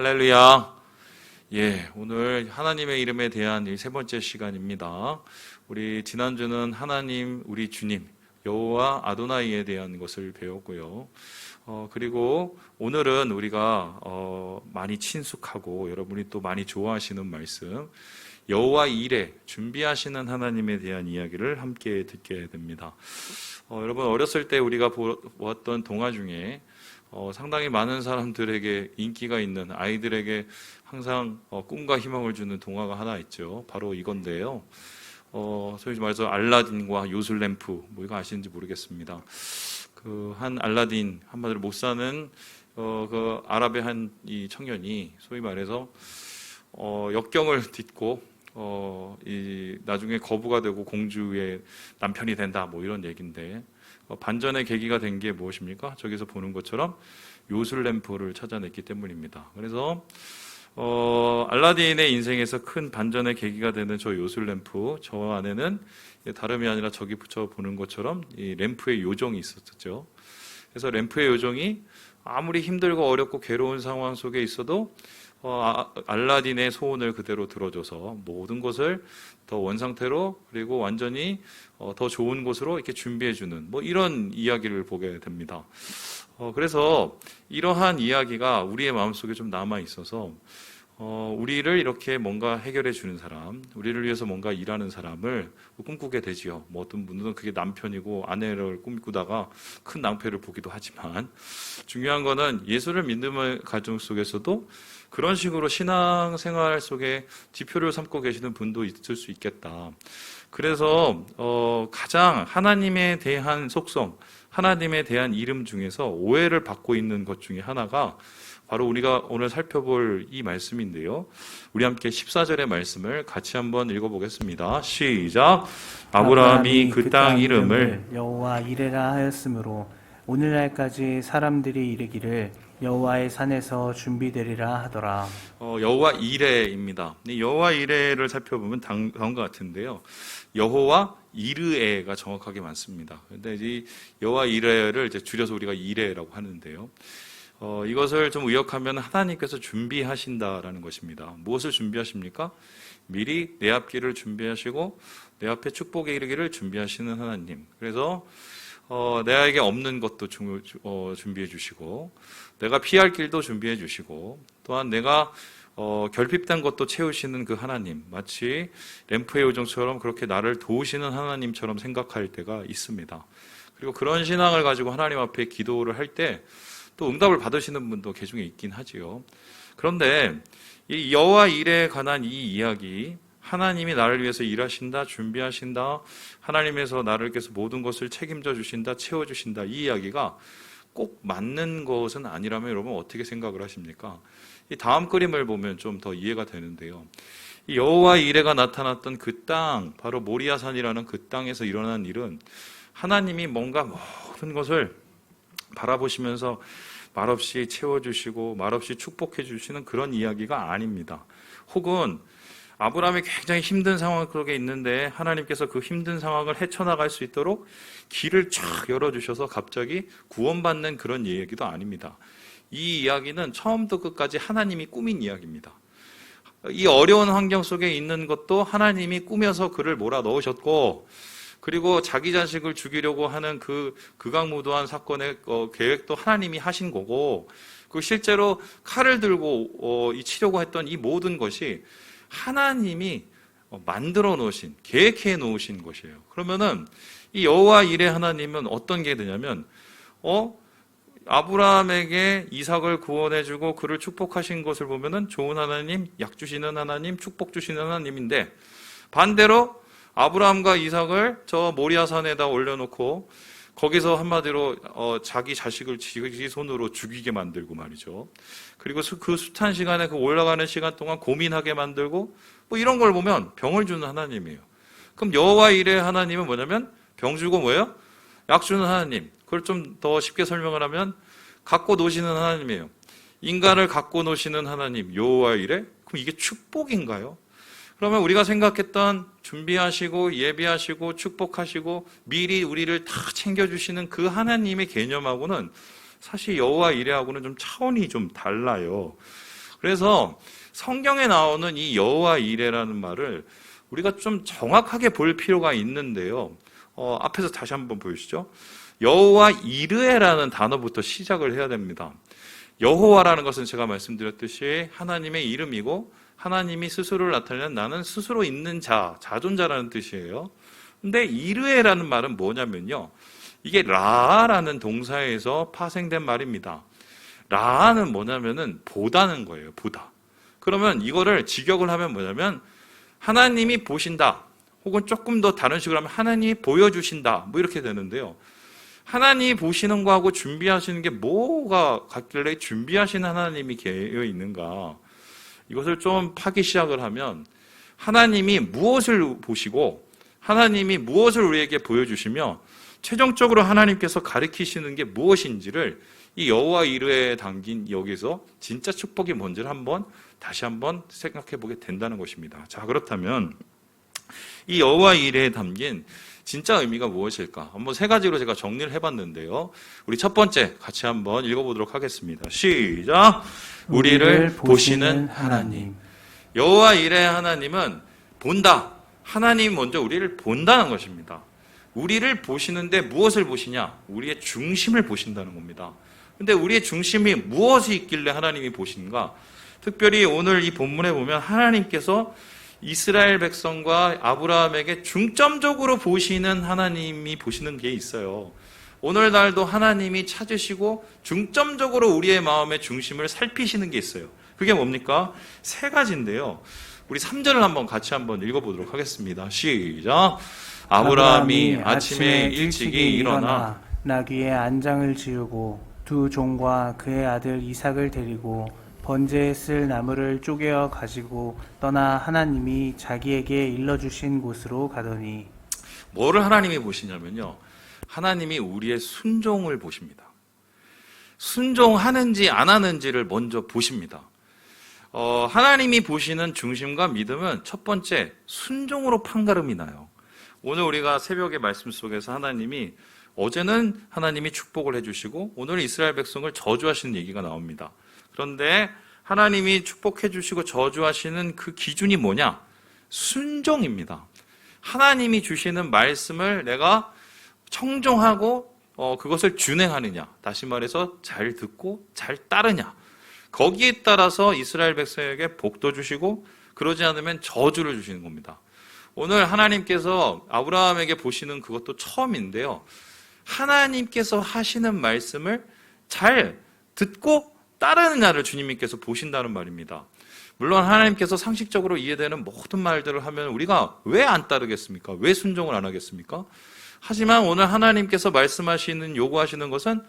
할렐루야. 예, 오늘 하나님의 이름에 대한 이 세 번째 시간입니다. 우리 지난주는 하나님, 우리 주님, 여호와 아도나이에 대한 것을 배웠고요. 어, 그리고 오늘은 우리가 어, 많이 친숙하고 여러분이 또 많이 좋아하시는 말씀, 여호와 일에 준비하시는 하나님에 대한 이야기를 함께 듣게 됩니다. 어, 여러분 어렸을 때 우리가 보- 보았던 동화 중에 어, 상당히 많은 사람들에게 인기가 있는 아이들에게 항상 어, 꿈과 희망을 주는 동화가 하나 있죠. 바로 이건데요. 어, 소위 말해서 알라딘과 요술램프, 뭐 이거 아시는지 모르겠습니다. 그 한 알라딘 한마디로 못 사는 어, 그 아랍의 한 이 청년이 소위 말해서 어, 역경을 딛고 어, 이 나중에 거부가 되고 공주의 남편이 된다 뭐 이런 얘기인데 어, 반전의 계기가 된 게 무엇입니까? 저기서 보는 것처럼 요술 램프를 찾아냈기 때문입니다. 그래서 어, 알라딘의 인생에서 큰 반전의 계기가 되는 저 요술 램프, 저 안에는 다름이 아니라 저기 붙여 보는 것처럼 이 램프의 요정이 있었죠. 그래서 램프의 요정이 아무리 힘들고 어렵고 괴로운 상황 속에 있어도 어, 아- 알라딘의 소원을 그대로 들어줘서 모든 것을 더 원상태로 그리고 완전히 어, 더 좋은 곳으로 이렇게 준비해주는 뭐 이런 이야기를 보게 됩니다. 어, 그래서 이러한 이야기가 우리의 마음속에 좀 남아 있어서 어, 우리를 이렇게 뭔가 해결해 주는 사람, 우리를 위해서 뭔가 일하는 사람을 꿈꾸게 되지요. 뭐 어떤 분들은 그게 남편이고 아내를 꿈꾸다가 큰 낭패를 보기도 하지만 중요한 거는 예수를 믿는 가정 속에서도 그런 식으로 신앙 생활 속에 지표를 삼고 계시는 분도 있을 수 있겠다. 그래서 어, 가장 하나님에 대한 속성, 하나님에 대한 이름 중에서 오해를 받고 있는 것 중에 하나가 바로 우리가 오늘 살펴볼 이 말씀인데요. 우리 함께 14절의 말씀을 같이 한번 읽어보겠습니다. 시작. 아브라함이 그 땅 이름을 여호와 이레라 하였으므로 오늘날까지 사람들이 이르기를 여호와의 산에서 준비되리라 하더라. 어, 여호와 이레입니다. 이 여호와 이레를 살펴보면 당- 다음과 같은데요. 여호와 이르에가 정확하게 맞습니다. 근데 이 여호와 이레를 이제 줄여서 우리가 이레라고 하는데요. 어, 이것을 좀 의역하면 하나님께서 준비하신다라는 것입니다. 무엇을 준비하십니까? 미리 내 앞길을 준비하시고 내 앞에 축복에 이르기를 준비하시는 하나님. 그래서 어, 내에게 없는 것도 주- 어, 준비해 주시고 내가 피할 길도 준비해 주시고 또한 내가 어, 결핍된 것도 채우시는 그 하나님 마치 램프의 요정처럼 그렇게 나를 도우시는 하나님처럼 생각할 때가 있습니다. 그리고 그런 신앙을 가지고 하나님 앞에 기도를 할때 또 응답을 받으시는 분도 개중에 있긴 하지요. 그런데 이 여호와 일에 관한 이 이야기 하나님이 나를 위해서 일하신다, 준비하신다, 하나님에서 나를 위해서 모든 것을 책임져 주신다, 채워 주신다 이 이야기가 꼭 맞는 것은 아니라면 여러분 어떻게 생각을 하십니까? 이 다음 그림을 보면 좀 더 이해가 되는데요. 이 여호와 이레가 나타났던 그 땅, 바로 모리아산이라는 그 땅에서 일어난 일은 하나님이 뭔가 모든 것을 바라보시면서 말없이 채워주시고 말없이 축복해 주시는 그런 이야기가 아닙니다. 혹은 아브라함이 굉장히 힘든 상황 속에 있는데 하나님께서 그 힘든 상황을 헤쳐나갈 수 있도록 길을 쫙 열어주셔서 갑자기 구원받는 그런 얘기도 아닙니다. 이 이야기는 처음부터 끝까지 하나님이 꾸민 이야기입니다. 이 어려운 환경 속에 있는 것도 하나님이 꾸며서 그를 몰아 넣으셨고, 그리고 자기 자식을 죽이려고 하는 그 극악무도한 사건의 어, 계획도 하나님이 하신 거고, 그 실제로 칼을 들고 어, 이 치려고 했던 이 모든 것이 하나님이 어, 만들어 놓으신, 계획해 놓으신 것이에요. 그러면은 이 여호와 일의 하나님은 어떤 게 되냐면, 어 아브라함에게 이삭을 구원해 주고 그를 축복하신 것을 보면은 좋은 하나님, 약 주시는 하나님, 축복 주시는 하나님인데 반대로 아브라함과 이삭을 저 모리아산에다 올려놓고 거기서 한마디로 어, 자기 자식을 자기 손으로 죽이게 만들고 말이죠. 그리고 수- 그 숱한 시간에 그 올라가는 시간 동안 고민하게 만들고 뭐 이런 걸 보면 병을 주는 하나님이에요. 그럼 여호와 일의 하나님은 뭐냐면 병 주고 뭐예요? 약 주는 하나님. 그걸 좀 더 쉽게 설명을 하면 갖고 노시는 하나님이에요. 인간을 갖고 노시는 하나님 여호와 일에 그럼 이게 축복인가요? 그러면 우리가 생각했던 준비하시고 예비하시고 축복하시고 미리 우리를 다 챙겨주시는 그 하나님의 개념하고는 사실 여호와 이레하고는 좀 차원이 좀 달라요. 그래서 성경에 나오는 이 여호와 이레라는 말을 우리가 좀 정확하게 볼 필요가 있는데요. 어, 앞에서 다시 한번 보여주시죠. 여호와 이르에라는 단어부터 시작을 해야 됩니다. 여호와라는 것은 제가 말씀드렸듯이 하나님의 이름이고 하나님이 스스로를 나타내는 나는 스스로 있는 자, 자존자라는 뜻이에요. 근데 이르에라는 말은 뭐냐면요. 이게 라라는 동사에서 파생된 말입니다. 라는 뭐냐면은 보다는 거예요. 보다. 그러면 이거를 직역을 하면 뭐냐면 하나님이 보신다. 혹은 조금 더 다른 식으로 하면 하나님이 보여주신다. 뭐 이렇게 되는데요. 하나님이 보시는 거하고 준비하시는 게 뭐가 같길래 준비하신 하나님이 계여 있는가. 이것을 좀 파기 시작을 하면 하나님이 무엇을 보시고 하나님이 무엇을 우리에게 보여주시며 최종적으로 하나님께서 가리키시는 게 무엇인지를 이 여호와 이르에 담긴 여기서 진짜 축복이 뭔지를 한번 다시 한번 생각해 보게 된다는 것입니다. 자 그렇다면 이 여호와 이르에 담긴 진짜 의미가 무엇일까? 한번 세 가지로 제가 정리를 해봤는데요. 우리 첫 번째 같이 한번 읽어보도록 하겠습니다. 시작. 우리를 보시는 하나님. 여호와 이레 하나님은 본다. 하나님 먼저 우리를 본다는 것입니다. 우리를 보시는데 무엇을 보시냐? 우리의 중심을 보신다는 겁니다. 근데 우리의 중심이 무엇이 있길래 하나님이 보신가? 특별히 오늘 이 본문에 보면 하나님께서 이스라엘 백성과 아브라함에게 중점적으로 보시는 하나님이 보시는 게 있어요. 오늘날도 하나님이 찾으시고 중점적으로 우리의 마음의 중심을 살피시는 게 있어요. 그게 뭡니까? 세 가지인데요. 우리 3절을 한번 같이 한번 읽어보도록 하겠습니다. 시작. 아브라함이 아침에 일찍이 일어나 나귀의 안장을 지우고 두 종과 그의 아들 이삭을 데리고 번제에 쓸 나무를 쪼개어 가지고 떠나 하나님이 자기에게 일러주신 곳으로 가더니 뭐를 하나님이 보시냐면요. 하나님이 우리의 순종을 보십니다. 순종하는지 안 하는지를 먼저 보십니다. 어, 하나님이 보시는 중심과 믿음은 첫 번째 순종으로 판가름이 나요. 오늘 우리가 새벽의 말씀 속에서 하나님이 어제는 하나님이 축복을 해주시고 오늘 이스라엘 백성을 저주하시는 얘기가 나옵니다. 그런데 하나님이 축복해 주시고 저주하시는 그 기준이 뭐냐? 순종입니다. 하나님이 주시는 말씀을 내가 청종하고 어, 그것을 준행하느냐. 다시 말해서 잘 듣고 잘 따르냐. 거기에 따라서 이스라엘 백성에게 복도 주시고 그러지 않으면 저주를 주시는 겁니다. 오늘 하나님께서 아브라함에게 보시는 그것도 처음인데요. 하나님께서 하시는 말씀을 잘 듣고 따르느냐를 주님께서 보신다는 말입니다. 물론 하나님께서 상식적으로 이해되는 모든 말들을 하면 우리가 왜 안 따르겠습니까? 왜 순종을 안 하겠습니까? 하지만 오늘 하나님께서 말씀하시는 요구하시는 것은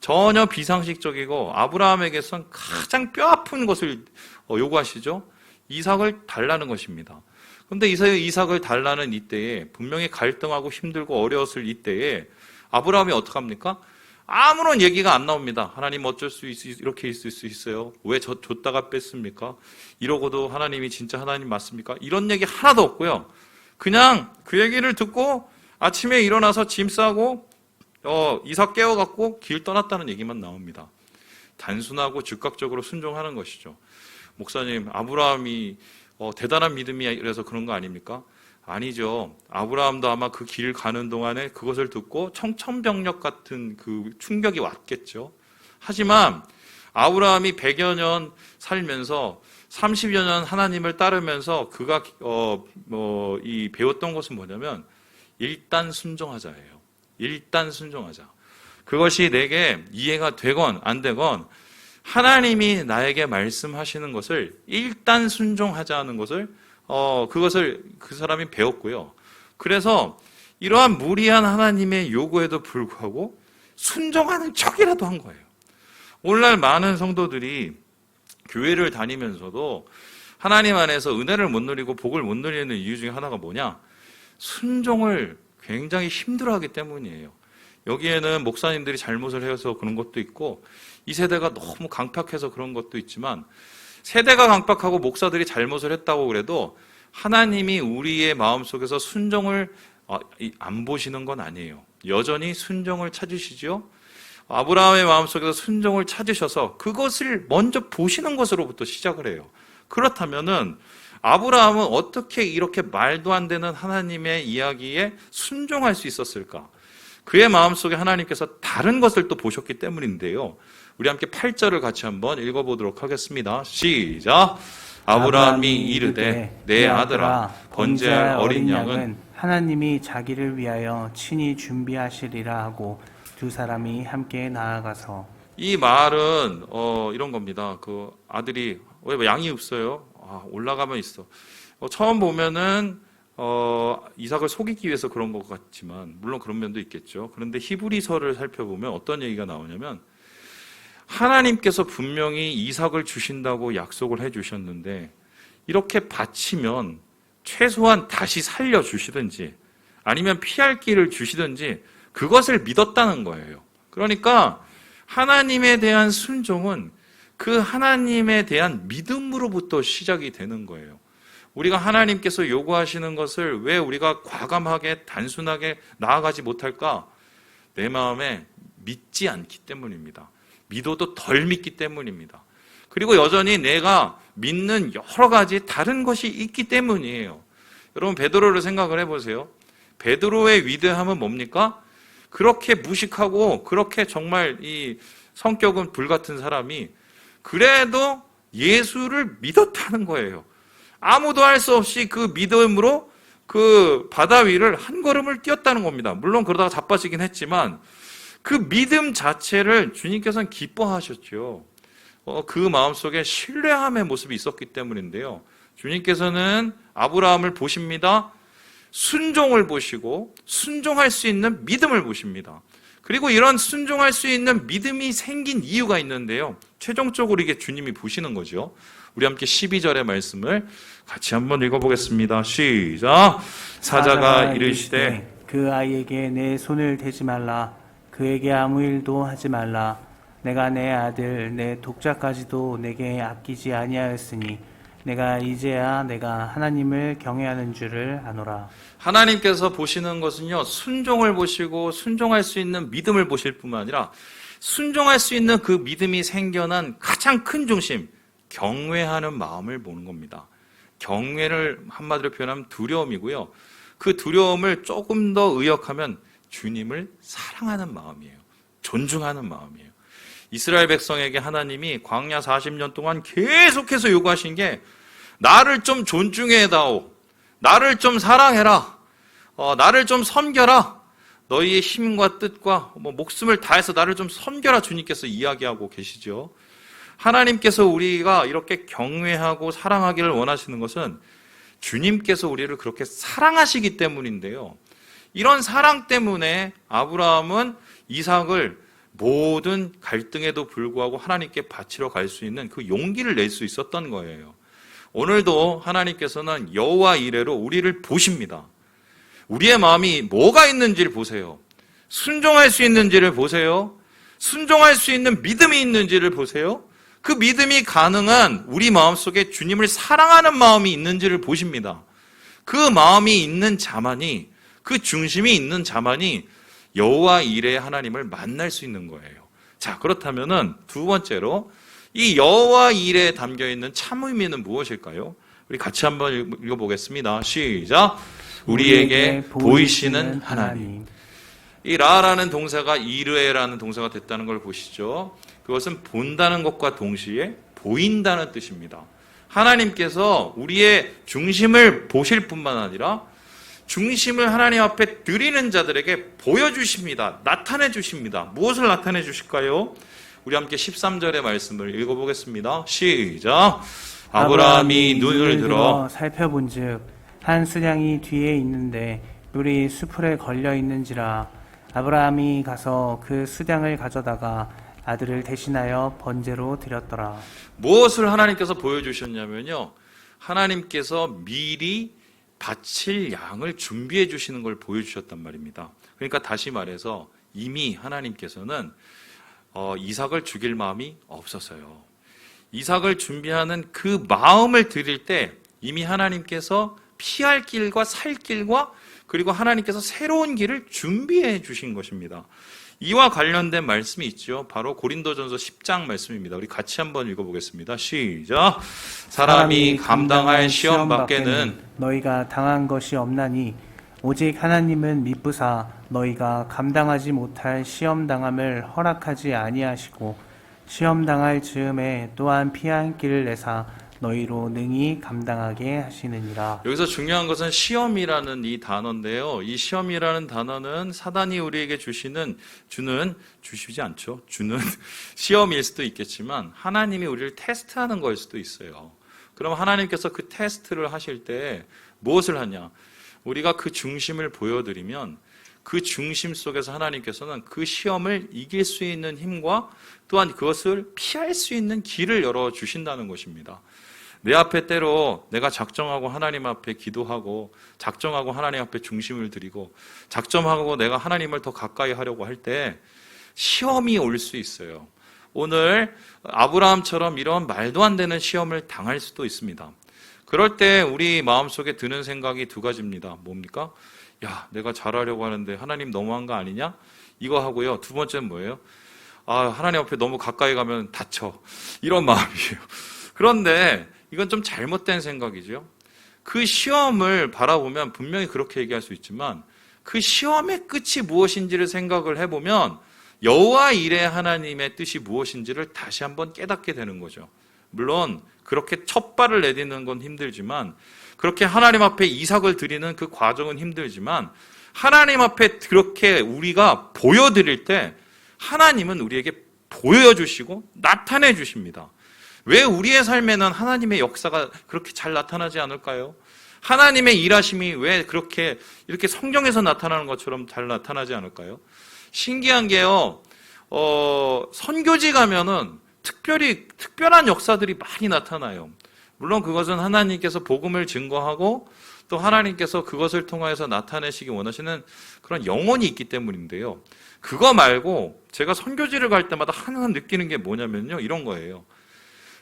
전혀 비상식적이고 아브라함에게선 가장 뼈아픈 것을 어, 요구하시죠. 이삭을 달라는 것입니다. 그런데 이삭을 달라는 이때에 분명히 갈등하고 힘들고 어려웠을 이때에 아브라함이 어떻게 합니까? 아무런 얘기가 안 나옵니다. 하나님 어쩔 수 있, 이렇게 있을 수 있어요. 왜 저 줬다가 뺐습니까? 이러고도 하나님이 진짜 하나님 맞습니까? 이런 얘기 하나도 없고요. 그냥 그 얘기를 듣고 아침에 일어나서 짐 싸고 어, 이삭 깨워갖고 길 떠났다는 얘기만 나옵니다. 단순하고 즉각적으로 순종하는 것이죠. 목사님, 아브라함이 어, 대단한 믿음이라서 그런 거 아닙니까? 아니죠. 아브라함도 아마 그 길 가는 동안에 그것을 듣고 청천벽력 같은 그 충격이 왔겠죠. 하지만 아브라함이 100여 년 살면서 30여 년 하나님을 따르면서 그가 어, 뭐, 이 배웠던 것은 뭐냐면 일단 순종하자예요. 일단 순종하자. 그것이 내게 이해가 되건 안 되건 하나님이 나에게 말씀하시는 것을 일단 순종하자는 것을 어, 그것을 그 사람이 배웠고요. 그래서 이러한 무리한 하나님의 요구에도 불구하고 순종하는 척이라도 한 거예요. 오늘날 많은 성도들이 교회를 다니면서도 하나님 안에서 은혜를 못 누리고 복을 못 누리는 이유 중에 하나가 뭐냐? 순종을 굉장히 힘들어하기 때문이에요. 여기에는 목사님들이 잘못을 해서 그런 것도 있고 이 세대가 너무 강팍해서 그런 것도 있지만 세대가 강팍하고 목사들이 잘못을 했다고 그래도 하나님이 우리의 마음속에서 순종을 어, 안 보시는 건 아니에요. 여전히 순종을 찾으시죠. 아브라함의 마음속에서 순종을 찾으셔서 그것을 먼저 보시는 것으로부터 시작을 해요. 그렇다면은 아브라함은 어떻게 이렇게 말도 안 되는 하나님의 이야기에 순종할 수 있었을까? 그의 마음속에 하나님께서 다른 것을 또 보셨기 때문인데요. 우리 함께 8절을 같이 한번 읽어보도록 하겠습니다. 시작. 아브라함이 이르되 내 아들아 번제할 어린 양은 하나님이 자기를 위하여 친히 준비하시리라 하고 두 사람이 함께 나아가서 이 말은 어, 이런 겁니다. 그 아들이 왜 양이 없어요? 아, 올라가면 있어. 어, 처음 보면은 어, 이삭을 속이기 위해서 그런 것 같지만 물론 그런 면도 있겠죠. 그런데 히브리서를 살펴보면 어떤 얘기가 나오냐면 하나님께서 분명히 이삭을 주신다고 약속을 해 주셨는데 이렇게 바치면 최소한 다시 살려 주시든지 아니면 피할 길을 주시든지 그것을 믿었다는 거예요. 그러니까 하나님에 대한 순종은 그 하나님에 대한 믿음으로부터 시작이 되는 거예요. 우리가 하나님께서 요구하시는 것을 왜 우리가 과감하게 단순하게 나아가지 못할까? 내 마음에 믿지 않기 때문입니다. 믿어도 덜 믿기 때문입니다. 그리고 여전히 내가 믿는 여러 가지 다른 것이 있기 때문이에요. 여러분 베드로를 생각을 해보세요. 베드로의 위대함은 뭡니까? 그렇게 무식하고 그렇게 정말 이 성격은 불 같은 사람이 그래도 예수를 믿었다는 거예요. 아무도 할 수 없이 그 믿음으로 그 바다 위를 한 걸음을 뛰었다는 겁니다. 물론 그러다가 자빠지긴 했지만 그 믿음 자체를 주님께서는 기뻐하셨죠. 어, 그 마음속에 신뢰함의 모습이 있었기 때문인데요. 주님께서는 아브라함을 보십니다. 순종을 보시고 순종할 수 있는 믿음을 보십니다. 그리고 이런 순종할 수 있는 믿음이 생긴 이유가 있는데요. 최종적으로 이게 주님이 보시는 거죠. 우리 함께 12절의 말씀을 같이 한번 읽어보겠습니다. 시작. 사자가 이르시되 그 아이에게 내 손을 대지 말라 그에게 아무 일도 하지 말라 내가 내 아들 내 독자까지도 내게 아끼지 아니하였으니 내가 이제야 내가 하나님을 경외하는 줄을 아노라 하나님께서 보시는 것은요, 순종을 보시고 순종할 수 있는 믿음을 보실 뿐만 아니라 순종할 수 있는 그 믿음이 생겨난 가장 큰 중심, 경외하는 마음을 보는 겁니다. 경외를 한마디로 표현하면 두려움이고요. 그 두려움을 조금 더 의역하면 주님을 사랑하는 마음이에요. 존중하는 마음이에요. 이스라엘 백성에게 하나님이 광야 40년 동안 계속해서 요구하신 게 나를 좀 존중해다오. 나를 좀 사랑해라. 어, 나를 좀 섬겨라. 너희의 힘과 뜻과 뭐 목숨을 다해서 나를 좀 섬겨라 주님께서 이야기하고 계시죠. 하나님께서 우리가 이렇게 경외하고 사랑하기를 원하시는 것은 주님께서 우리를 그렇게 사랑하시기 때문인데요. 이런 사랑 때문에 아브라함은 이삭을 모든 갈등에도 불구하고 하나님께 바치러 갈 수 있는 그 용기를 낼 수 있었던 거예요. 오늘도 하나님께서는 여호와 이래로 우리를 보십니다. 우리의 마음이 뭐가 있는지를 보세요. 순종할 수 있는지를 보세요. 순종할 수 있는 믿음이 있는지를 보세요. 그 믿음이 가능한 우리 마음속에 주님을 사랑하는 마음이 있는지를 보십니다. 그 마음이 있는 자만이 그 중심이 있는 자만이 여호와 이레 하나님을 만날 수 있는 거예요. 자, 그렇다면은 두 번째로 이 여호와 이레에 담겨 있는 참 의미는 무엇일까요? 우리 같이 한번 읽어 보겠습니다. 시작. 우리에게 보이시는 하나님. 이 라라는 동사가 이르에라는 동사가 됐다는 걸 보시죠. 그것은 본다는 것과 동시에 보인다는 뜻입니다. 하나님께서 우리의 중심을 보실 뿐만 아니라 중심을 하나님 앞에 드리는 자들에게 보여주십니다. 나타내 주십니다. 무엇을 나타내 주실까요? 우리 함께 13절의 말씀을 읽어보겠습니다. 시작. 아브라함이 눈을 들어 살펴본 즉 한 수량이 뒤에 있는데 뿔이 수풀에 걸려 있는지라 아브라함이 가서 그 수량을 가져다가 아들을 대신하여 번제로 드렸더라. 무엇을 하나님께서 보여주셨냐면요. 하나님께서 미리 바칠 양을 준비해 주시는 걸 보여주셨단 말입니다. 그러니까 다시 말해서 이미 하나님께서는 어, 이삭을 죽일 마음이 없었어요. 이삭을 준비하는 그 마음을 드릴 때 이미 하나님께서 피할 길과 살 길과 그리고 하나님께서 새로운 길을 준비해 주신 것입니다. 이와 관련된 말씀이 있죠. 바로 고린도전서 10장 말씀입니다. 우리 같이 한번 읽어보겠습니다. 시작. 사람이 감당할 시험 밖에는 너희가 당한 것이 없나니 오직 하나님은 미쁘사 너희가 감당하지 못할 시험 당함을 허락하지 아니하시고 시험 당할 즈음에 또한 피한 길을 내사 너희로 능히 감당하게 하시느니라. 여기서 중요한 것은 시험이라는 이 단어인데요. 이 시험이라는 단어는 사단이 우리에게 주시는 주는 주시지 않죠. 주는 시험일 수도 있겠지만 하나님이 우리를 테스트하는 거일 수도 있어요. 그럼 하나님께서 그 테스트를 하실 때 무엇을 하냐? 우리가 그 중심을 보여드리면 그 중심 속에서 하나님께서는 그 시험을 이길 수 있는 힘과 또한 그것을 피할 수 있는 길을 열어 주신다는 것입니다. 내 앞에 때로 내가 작정하고 하나님 앞에 기도하고 작정하고 하나님 앞에 중심을 드리고 작정하고 내가 하나님을 더 가까이 하려고 할 때 시험이 올 수 있어요. 오늘 아브라함처럼 이런 말도 안 되는 시험을 당할 수도 있습니다. 그럴 때 우리 마음속에 드는 생각이 두 가지입니다. 뭡니까? 야, 내가 잘하려고 하는데 하나님 너무한 거 아니냐? 이거 하고요. 두 번째는 뭐예요? 아, 하나님 앞에 너무 가까이 가면 다쳐. 이런 마음이에요. 그런데 이건 좀 잘못된 생각이죠. 그 시험을 바라보면 분명히 그렇게 얘기할 수 있지만 그 시험의 끝이 무엇인지를 생각을 해보면 여호와 일의 하나님의 뜻이 무엇인지를 다시 한번 깨닫게 되는 거죠. 물론 그렇게 첫 발을 내딛는 건 힘들지만 그렇게 하나님 앞에 이삭을 드리는 그 과정은 힘들지만 하나님 앞에 그렇게 우리가 보여드릴 때 하나님은 우리에게 보여주시고 나타내 주십니다. 왜 우리의 삶에는 하나님의 역사가 그렇게 잘 나타나지 않을까요? 하나님의 일하심이 왜 그렇게 이렇게 성경에서 나타나는 것처럼 잘 나타나지 않을까요? 신기한 게요, 어, 선교지 가면은 특별히, 특별한 역사들이 많이 나타나요. 물론 그것은 하나님께서 복음을 증거하고 또 하나님께서 그것을 통하여서 나타내시기 원하시는 그런 영혼이 있기 때문인데요. 그거 말고 제가 선교지를 갈 때마다 항상 느끼는 게 뭐냐면요. 이런 거예요.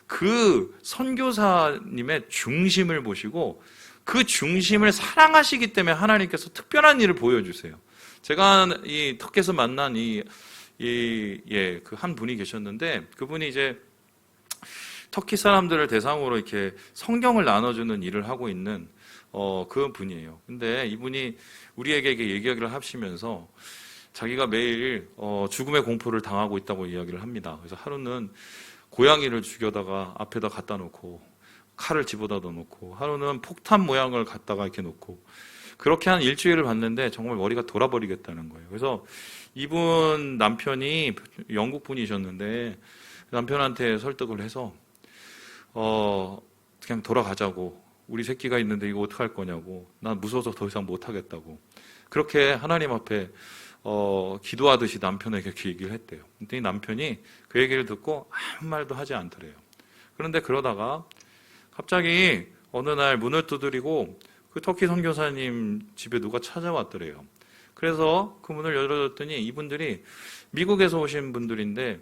그 선교사님의 중심을 보시고 그 중심을 사랑하시기 때문에 하나님께서 특별한 일을 보여주세요. 제가 이 터키에서 만난 이, 이, 예, 그 한 분이 계셨는데 그분이 이제 터키 사람들을 대상으로 이렇게 성경을 나눠주는 일을 하고 있는 어, 그 분이에요. 근데 이분이 우리에게 얘기하기를 하시면서 자기가 매일 어, 죽음의 공포를 당하고 있다고 이야기를 합니다. 그래서 하루는 고양이를 죽여다가 앞에다 갖다 놓고 칼을 집어다 놓고 하루는 폭탄 모양을 갖다가 이렇게 놓고 그렇게 한 일주일을 봤는데 정말 머리가 돌아버리겠다는 거예요. 그래서 이분 남편이 영국 분이셨는데 남편한테 설득을 해서 어 그냥 돌아가자고 우리 새끼가 있는데 이거 어떡할 거냐고 난 무서워서 더 이상 못 하겠다고 그렇게 하나님 앞에 어, 기도하듯이 남편에게 그 얘기를 했대요. 근데 이 남편이 그 얘기를 듣고 아무 말도 하지 않더래요. 그런데 그러다가 갑자기 어느 날 문을 두드리고 그 터키 선교사님 집에 누가 찾아왔더래요. 그래서 그 문을 열어줬더니 이분들이 미국에서 오신 분들인데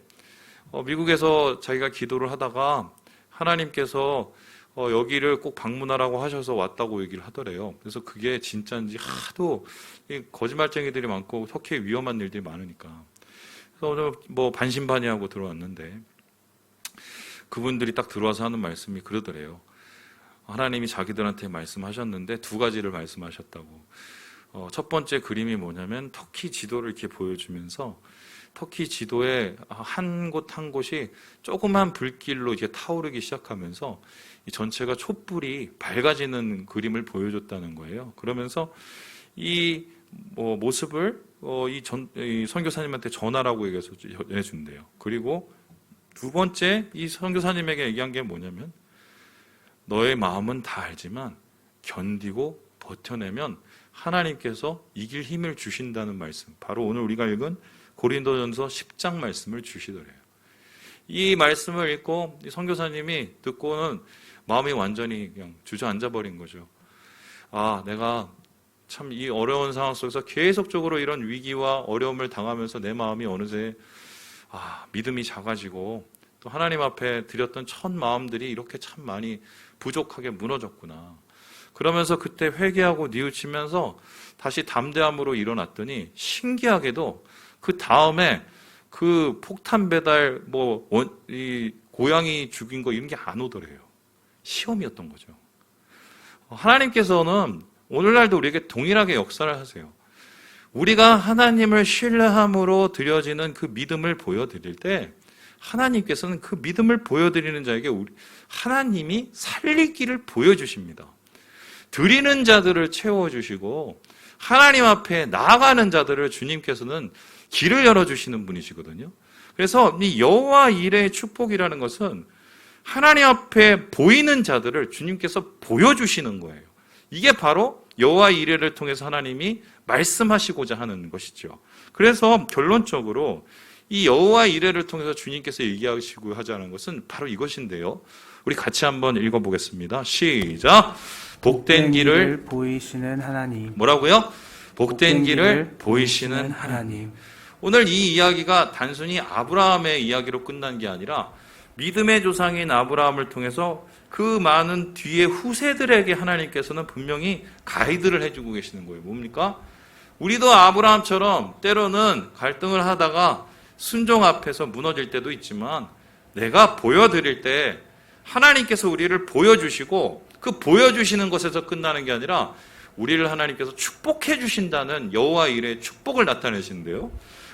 어, 미국에서 자기가 기도를 하다가 하나님께서 어, 여기를 꼭 방문하라고 하셔서 왔다고 얘기를 하더래요. 그래서 그게 진짜인지 하도 이 거짓말쟁이들이 많고 터키에 위험한 일들이 많으니까. 그래서 오늘 뭐 반신반의하고 들어왔는데 그분들이 딱 들어와서 하는 말씀이 그러더래요. 하나님이 자기들한테 말씀하셨는데 두 가지를 말씀하셨다고. 어, 첫 번째 그림이 뭐냐면 터키 지도를 이렇게 보여주면서 터키 지도에 한곳 한 곳이 조그만 불길로 이렇게 타오르기 시작하면서 이 전체가 촛불이 밝아지는 그림을 보여줬다는 거예요. 그러면서 이 뭐 모습을 어, 이, 전, 이 선교사님한테 전하라고 얘기해서 해준대요. 그리고 두 번째 이 선교사님에게 얘기한 게 뭐냐면 너의 마음은 다 알지만 견디고 버텨내면 하나님께서 이길 힘을 주신다는 말씀. 바로 오늘 우리가 읽은 고린도전서 10장 말씀을 주시더래요. 이 말씀을 읽고 이 선교사님이 듣고는 마음이 완전히 그냥 주저앉아 버린 거죠. 아, 내가 참 이 어려운 상황 속에서 계속적으로 이런 위기와 어려움을 당하면서 내 마음이 어느새 아, 믿음이 작아지고 또 하나님 앞에 드렸던 첫 마음들이 이렇게 참 많이 부족하게 무너졌구나. 그러면서 그때 회개하고 뉘우치면서 다시 담대함으로 일어났더니 신기하게도 그 다음에 그 폭탄 배달 뭐 원, 이 고양이 죽인 거 이런 게 안 오더래요. 시험이었던 거죠. 하나님께서는 오늘날도 우리에게 동일하게 역사를 하세요. 우리가 하나님을 신뢰함으로 드려지는 그 믿음을 보여드릴 때 하나님께서는 그 믿음을 보여드리는 자에게 우리, 하나님이 길을 보여주십니다. 드리는 자들을 채워주시고 하나님 앞에 나아가는 자들을 주님께서는 길을 열어주시는 분이시거든요. 그래서 이 여호와 일의 축복이라는 것은 하나님 앞에 보이는 자들을 주님께서 보여주시는 거예요. 이게 바로 여호와 이레를 통해서 하나님이 말씀하시고자 하는 것이죠. 그래서 결론적으로 이 여호와 이레를 통해서 주님께서 얘기하시고 하자는 것은 바로 이것인데요. 우리 같이 한번 읽어보겠습니다. 시작. 복된 길을 보이시는 하나님. 뭐라고요? 복된 길을 보이시는 하나님. 오늘 이 이야기가 단순히 아브라함의 이야기로 끝난 게 아니라 믿음의 조상인 아브라함을 통해서 그 많은 뒤에 후세들에게 하나님께서는 분명히 가이드를 해주고 계시는 거예요. 뭡니까? 우리도 아브라함처럼 때로는 갈등을 하다가 순종 앞에서 무너질 때도 있지만 내가 보여드릴 때 하나님께서 우리를 보여주시고 그 보여주시는 것에서 끝나는 게 아니라 우리를 하나님께서 축복해 주신다는 여호와 일의 축복을 나타내시는데요.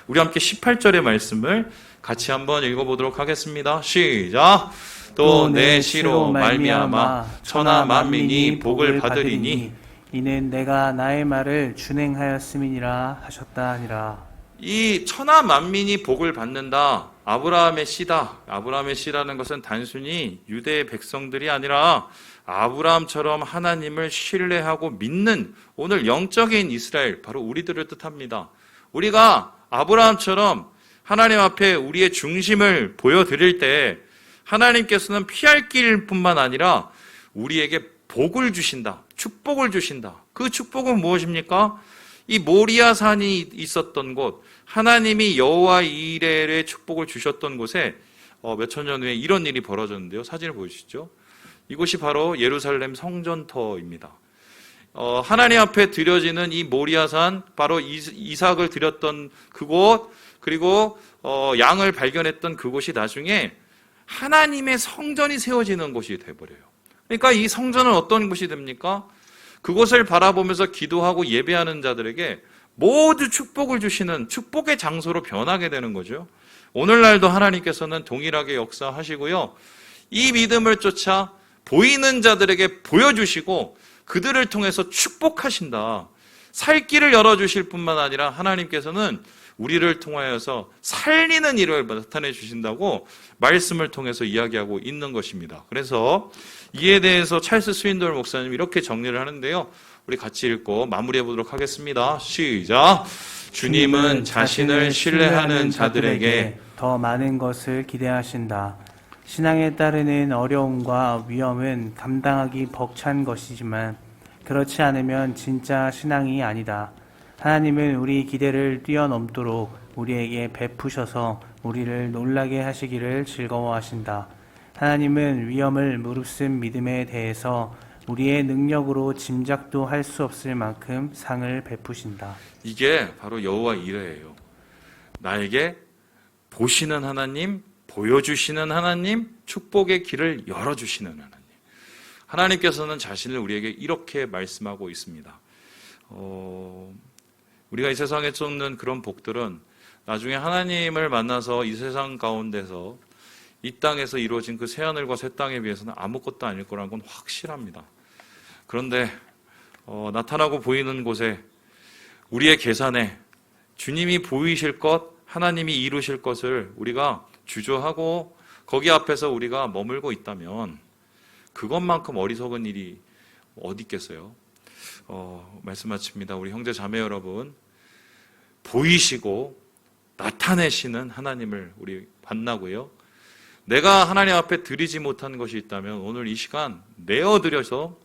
우리 함께 18절의 말씀을 같이 한번 읽어보도록 하겠습니다. 시작. 또 내 시로 말미암아 천하 만민이 복을 받으리니 이는 내가 나의 말을 준행하였음이니라 하셨다 하니라. 이 천하 만민이 복을 받는다. 아브라함의 씨다. 아브라함의 씨라는 것은 단순히 유대의 백성들이 아니라 아브라함처럼 하나님을 신뢰하고 믿는 오늘 영적인 이스라엘 바로 우리들을 뜻합니다. 우리가 아브라함처럼 하나님 앞에 우리의 중심을 보여드릴 때 하나님께서는 피할 길뿐만 아니라 우리에게 복을 주신다. 축복을 주신다. 그 축복은 무엇입니까? 이 모리아 산이 있었던 곳, 하나님이 여호와 이레의 축복을 주셨던 곳에 어, 몇천 년 후에 이런 일이 벌어졌는데요. 사진을 보여주시죠. 이곳이 바로 예루살렘 성전터입니다. 어, 하나님 앞에 드려지는 이 모리아산, 바로 이- 이삭을 드렸던 그곳, 그리고 어, 양을 발견했던 그곳이 나중에 하나님의 성전이 세워지는 곳이 돼버려요. 그러니까 이 성전은 어떤 곳이 됩니까? 그곳을 바라보면서 기도하고 예배하는 자들에게 모두 축복을 주시는 축복의 장소로 변하게 되는 거죠. 오늘날도 하나님께서는 동일하게 역사하시고요. 이 믿음을 쫓아 보이는 자들에게 보여주시고 그들을 통해서 축복하신다. 살 길을 열어주실 뿐만 아니라 하나님께서는 우리를 통하여서 살리는 일을 나타내 주신다고 말씀을 통해서 이야기하고 있는 것입니다. 그래서 이에 대해서 찰스 스윈돌 목사님 이렇게 정리를 하는데요. 우리 같이 읽고 마무리해 보도록 하겠습니다. 시작. 주님은 자신을 신뢰하는 자들에게 더 많은 것을 기대하신다. 신앙에 따르는 어려움과 위험은 감당하기 벅찬 것이지만 그렇지 않으면 진짜 신앙이 아니다. 하나님은 우리 기대를 뛰어넘도록 우리에게 베푸셔서 우리를 놀라게 하시기를 즐거워하신다. 하나님은 위험을 무릅쓴 믿음에 대해서 우리의 능력으로 짐작도 할 수 없을 만큼 상을 베푸신다. 이게 바로 여호와 이레예요. 나에게 보시는 하나님, 보여주시는 하나님, 축복의 길을 열어주시는 하나님. 하나님께서는 자신을 우리에게 이렇게 말씀하고 있습니다. 어, 우리가 이 세상에 쫓는 그런 복들은 나중에 하나님을 만나서 이 세상 가운데서 이 땅에서 이루어진 그 새하늘과 새 땅에 비해서는 아무것도 아닐 거라는 건 확실합니다. 그런데 어, 나타나고 보이는 곳에 우리의 계산에 주님이 보이실 것, 하나님이 이루실 것을 우리가 주저하고 거기 앞에서 우리가 머물고 있다면 그것만큼 어리석은 일이 어디 있겠어요? 어, 말씀 마칩니다. 우리 형제 자매 여러분 보이시고 나타내시는 하나님을 우리 만나고요. 내가 하나님 앞에 드리지 못한 것이 있다면 오늘 이 시간 내어드려서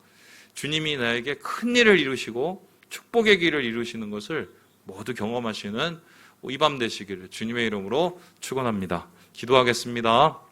주님이 나에게 큰 일을 이루시고 축복의 길을 이루시는 것을 모두 경험하시는 이 밤 되시기를 주님의 이름으로 축원합니다. 기도하겠습니다.